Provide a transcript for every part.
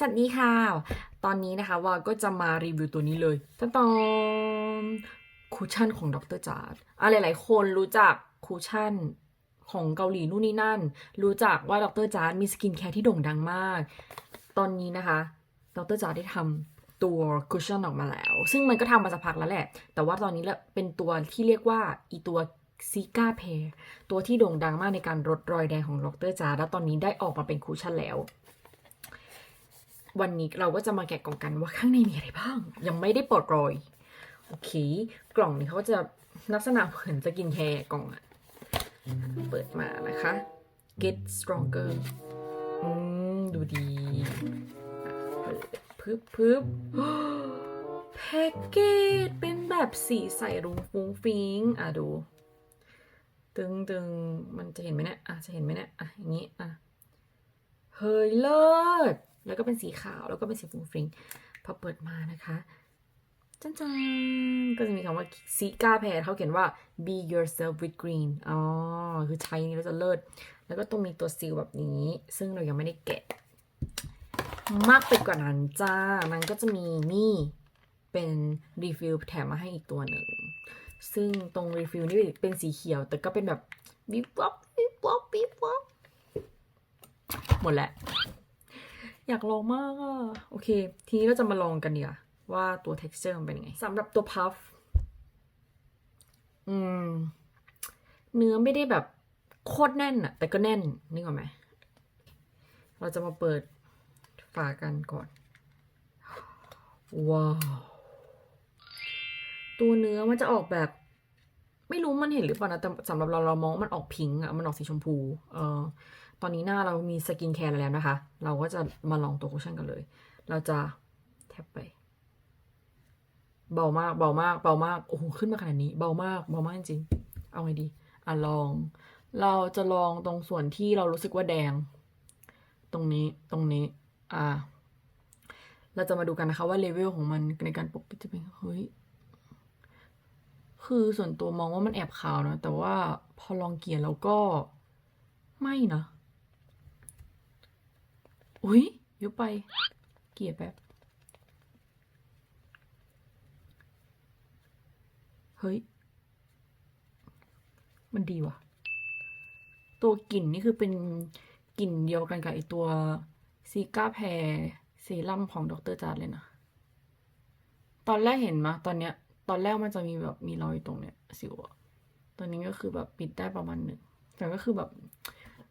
สวัสดีค่ะ ตอนนี้นะคะว่าก็จะมารีวิวตัวนี้เลยตะตอมคูชั่นของดรจาร์ดอะหลายคนรู้จักคูชั่นของเกาหลีนู่นนี่นั่น รู้จักว่าดรจาร์ดมีสกินแคร์ที่โด่งดังมาก ตอนนี้นะคะ ดรจาร์ดได้ทำตัวคุชชั่นออกมาแล้ว ซึ่งมันก็ทำมาสักพักแล้วแหละ แต่ว่าตอนนี้ละเป็นตัวที่เรียกว่าอีตัวซิก้าเพร์ตัวที่โด่งดังมากในการลดรอยแดงของดรจาร์ดแล้วตอนนี้ได้ออกมาเป็นคุชชั่นแล้ว วันนี้เราก็จะมาแกะกล่องกันว่าข้างในมีอะไรบ้าง ยังไม่ได้ปลดรอยโอเค กล่องนี้เขาจะลักษณะเหมือนจะกินแคร์กล่องอะเปิดมานะคะ get stronger อืมดูดีเปิดพึบพึบแพ็กเกจเป็นแบบสีใสรุ้งฟุ้งฟิ้งอะดู ตึงตึงมันจะเห็นไหมเนี่ยอะจะเห็นไหมเนี่ยอะอย่างนี้อะเฮ้ยเลิศ แล้วก็เป็นสีขาว แล้วก็เป็นสีฟุ้งฟริ้งพอเปิดมานะคะจันจันก็จะมีคำว่าซีกาแพรเขาเขียนว่า be yourself with green อ๋อ คือใช้นี้แล้วจะเลิศ แล้วก็ต้องมีตัวซีลแบบนี้ ซึ่งเรายังไม่ได้แกะ มากไปกว่านั้นจ้า มันก็จะมีนี่เป็นรีฟิลแถมมาให้อีกตัวหนึ่ง ซึ่งตรงรีฟิลนี่เป็นสีเขียว แต่ก็เป็นแบบวิบวับวิบวับวิบวับหมดแล้ว อยากลองมากอะโอเค ทีนี้เราจะมาลองกันเดีกว่าว่าตัว texture มันเป็นยังไงสำหรับตัว puff อืม เนื้อไม่ได้แบบโคตรแน่นอะแต่ก็แน่นนึกออกไหมเราจะมาเปิดฝากันก่อน ว้าว ตัวเนื้อมันจะออกแบบ ไม่รู้มันเห็นหรือเปล่านะแต่สำหรับเราเรามองว่ามันออกพิงค์อะมันออกสีชมพู เออ ตอนนี้หน้าเรามีสกินแคร์แล้วนะคะ เราก็จะมาลองตัวคุชชั่นกันเลย เราจะแทบไปเบามากเบามากเบามากโอ้โหขึ้นมาขนาดนี้ เบามากเบามากจริงเอาไงดีอะลอง เราจะลองตรงส่วนที่เรารู้สึกว่าแดง ตรงนี้ตรงนี้ อ่า เราจะมาดูกันนะคะว่าเลเวลของมันในการปกปิดจะเป็นเฮ้ยคือส่วนตัวมองว่ามันแอบขาวนะแต่ว่าพอลองเกลี่ยแล้วก็ไม่นะ อุ้ยเยอะไป เกี่ยแป๊บเฮ้ย มันดีว่ะ ตัวกลิ่นนี่คือเป็นกลิ่นเดียวกันกับไอตัวซีก้าแพรเซรั่มของดรจาร์ดเลยนะ ตอนแรกเห็นมะตอนเนี้ย ตอนแรกมันจะมีแบบมีรอยตรงเนี้ยสิวอะตอนนี้ก็คือแบบปิดได้ประมาณหนึ่ง แต่ก็คือแบบ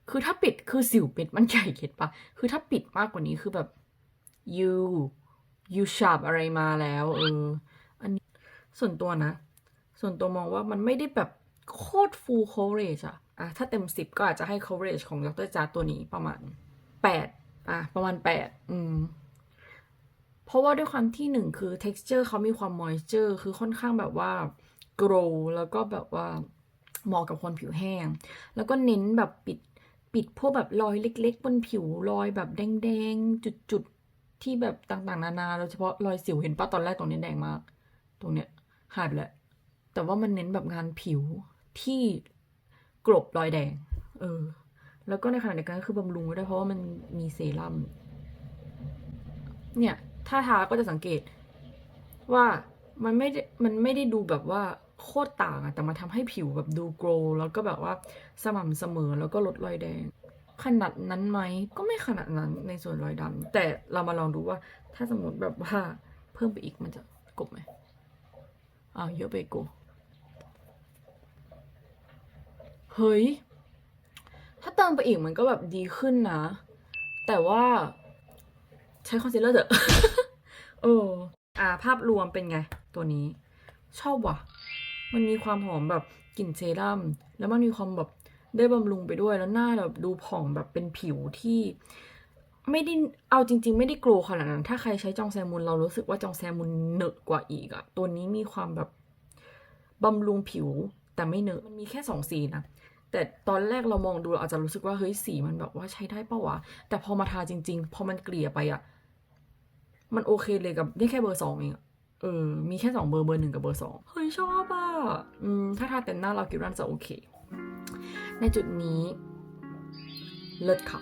คือถ้าปิดคือสิวเปิดมันใหญ่เข็ดปะคือถ้าปิดมากกว่านี้คือแบบ you you sharp อะไรมาแล้วเอออันนี้ส่วนตัวนะ ส่วนตัวมองว่ามันไม่ได้แบบโคตร full coverage อะอะถ้าเต็มสิบก็อาจจะให้ coverage ของดรจาร์ตัวนี้ประมาณแปดอะประมาณแปดอืมเพราะว่าด้วยความที่หนึ่งคือ texture เขามีความ moisture คือค่อนข้างแบบว่า grow แล้วก็แบบว่าเหมาะกับคนผิวแห้ง แล้วก็เน้นแบบปิด ปิดพวกแบบรอยเล็ก ๆ บนผิวรอยแบบแดงๆจุดๆที่แบบต่างๆ นานาโดยเฉพาะรอยสิวเห็นปะตอนแรกตรงนี้แดงมาก ตรงเนี้ยหายไปแล้วแต่ว่ามันเน้นแบบงานผิวที่กลบรอยแดง เออ แล้วก็ในขณะเดียวกันก็คือบำรุงไว้ด้วยเพราะว่ามันมีเซรั่มเนี่ย ถ้าทาก็จะสังเกตว่ามันไม่ได้มันไม่ได้ดูแบบว่า โคตรต่างอะแต่มันทำให้ผิวแบบดูโกรวแล้วก็แบบว่าสม่ำเสมอแล้วก็ลดรอยแดง ขนาดนั้นไหมก็ไม่ขนาดนั้นในส่วนรอยดำแต่เรามาลองดูว่า ถ้าสมมติแบบว่าเพิ่มไปอีกมันจะกบไหมอ้าวเยอะไปกูเฮ้ย ถ้าเติมไปอีกมันก็แบบดีขึ้นนะ แต่ว่าใช้คอนซีลเลอร์เถอะ เออ อ่า ภาพรวมเป็นไง ตัวนี้ ชอบว่ะ มันมีความหอมแบบกลิ่นเซรั่มแล้วมันมีความแบบได้บำรุงไปด้วยแล้วหน้าแบบดูผ่องแบบเป็นผิวที่ไม่ได้เอาจริง ๆ ไม่ได้กลัวขนาดนั้น ถ้าใครใช้จองแซมุนเรารู้สึกว่าจองแซมุนเหนอะกว่าอีกอะตัวนี้มีความแบบบำรุงผิวแต่ไม่เหนอะมันมีแค่สองสีนะแต่ตอนแรกเรามองดูเราอาจจะรู้สึกว่าเฮ้ยสีมันแบบว่าใช้ได้ปะวะแต่พอมาทาจริง ๆ พอมันเกลี่ยไปอะมันโอเคเลยกับนี่แค่เบอร์สองเองอะ เออ มีแค่สองเบอร์เบอร์หนึ่งกับเบอร์สองเฮ้ยชอบอะอืมถ้าทาเต็มหน้าเราคิดว่าน่าจะโอเค ในจุดนี้ เลิศค่ะ